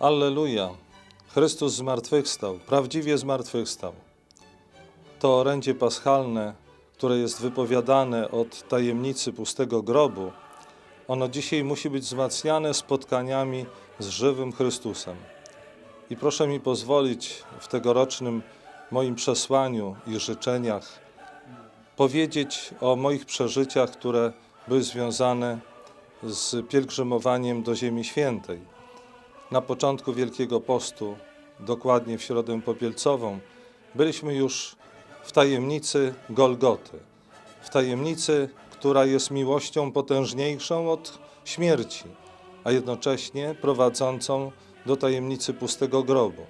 Alleluja! Chrystus zmartwychwstał, prawdziwie zmartwychwstał. To orędzie paschalne, które jest wypowiadane od tajemnicy pustego grobu, ono dzisiaj musi być wzmacniane spotkaniami z żywym Chrystusem. I proszę mi pozwolić w tegorocznym moim przesłaniu i życzeniach powiedzieć o moich przeżyciach, które były związane z pielgrzymowaniem do Ziemi Świętej. Na początku Wielkiego Postu, dokładnie w Środę Popielcową, byliśmy już w tajemnicy Golgoty, w tajemnicy, która jest miłością potężniejszą od śmierci, a jednocześnie prowadzącą do tajemnicy pustego grobu.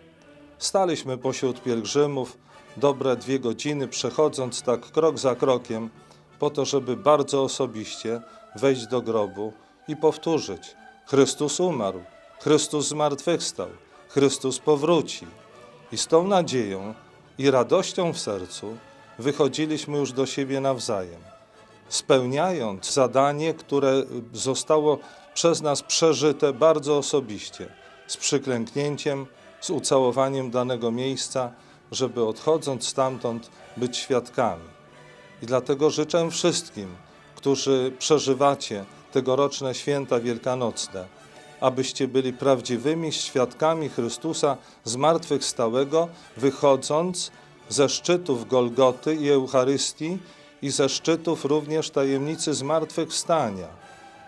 Staliśmy pośród pielgrzymów dobre dwie godziny, przechodząc tak krok za krokiem, po to, żeby bardzo osobiście wejść do grobu i powtórzyć: Chrystus umarł, Chrystus zmartwychwstał, Chrystus powróci. I z tą nadzieją i radością w sercu wychodziliśmy już do siebie nawzajem, spełniając zadanie, które zostało przez nas przeżyte bardzo osobiście, z przyklęknięciem, z ucałowaniem danego miejsca, żeby odchodząc stamtąd być świadkami. I dlatego życzę wszystkim, którzy przeżywacie tegoroczne święta wielkanocne, abyście byli prawdziwymi świadkami Chrystusa zmartwychwstałego, wychodząc ze szczytów Golgoty i Eucharystii i ze szczytów również tajemnicy zmartwychwstania,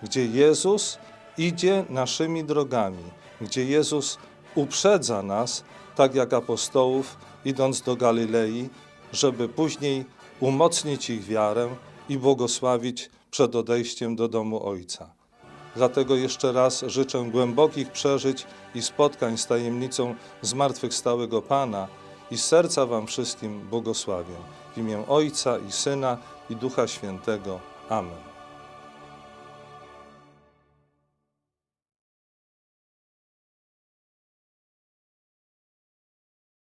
gdzie Jezus idzie naszymi drogami, gdzie Jezus uprzedza nas, tak jak apostołów, idąc do Galilei, żeby później umocnić ich wiarę i błogosławić przed odejściem do domu Ojca. Dlatego jeszcze raz życzę głębokich przeżyć i spotkań z tajemnicą zmartwychwstałego Pana i serca Wam wszystkim błogosławię. W imię Ojca i Syna i Ducha Świętego. Amen.